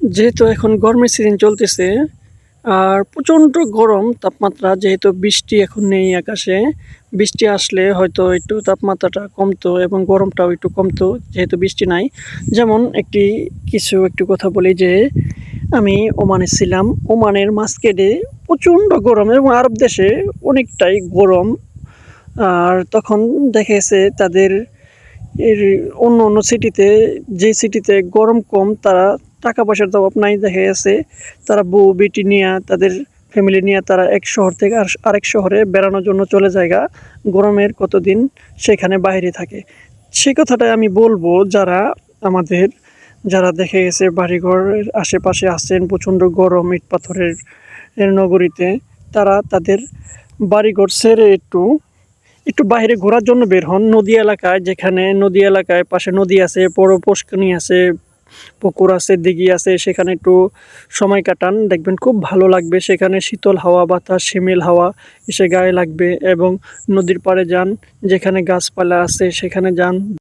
যেহেতু এখন গরমের সিজন চলতেছে, আর প্রচণ্ড গরম তাপমাত্রা, যেহেতু বৃষ্টি এখন নেই আকাশে, বৃষ্টি আসলে হয়তো একটু তাপমাত্রাটা কমতো এবং গরমটাও একটু কমতো যেহেতু বৃষ্টি নাই। যেমন একটি, কিছু একটু কথা বলি যে, আমি ওমানে ছিলাম। ওমানের মাঝকেটে প্রচণ্ড গরম এবং আরব দেশে অনেকটাই গরম। আর তখন দেখেছে তাদের এর অন্য অন্য সিটিতে যে সিটিতে গরম কম, তারা টাকা পয়সার তো অভাব নাই, দেখা গেছে তারা বউ, বেটি নিয়ে, তাদের ফ্যামিলি নিয়ে তারা এক শহর থেকে আর আরেক শহরে বেড়ানোর জন্য চলে যায়গা গরমের কতদিন সেখানে বাইরে থাকে। সে কথাটাই আমি বলব যারা আমাদের, যারা দেখে গেছে বাড়িঘরের আশেপাশে আছেন, প্রচণ্ড গরম, ইট পাথরের নগরীতে, তারা তাদের বাড়িঘর ছেড়ে একটু একটু বাইরে ঘোরার জন্য বের হন। নদী এলাকায়, যেখানে নদী এলাকায়, পাশে নদী আছে, বড় পুষ্করণী আছে পুকুর আছে, দিঘি আছে, সেখানে একটু সময় কাটান। দেখবেন খুব ভালো লাগবে। সেখানে শীতল হাওয়া, বাতাস, শিমেল হাওয়া এসে গায়ে লাগবে এবং নদীর পাড়ে যান, যেখানে গাছপালা আছে সেখানে যান।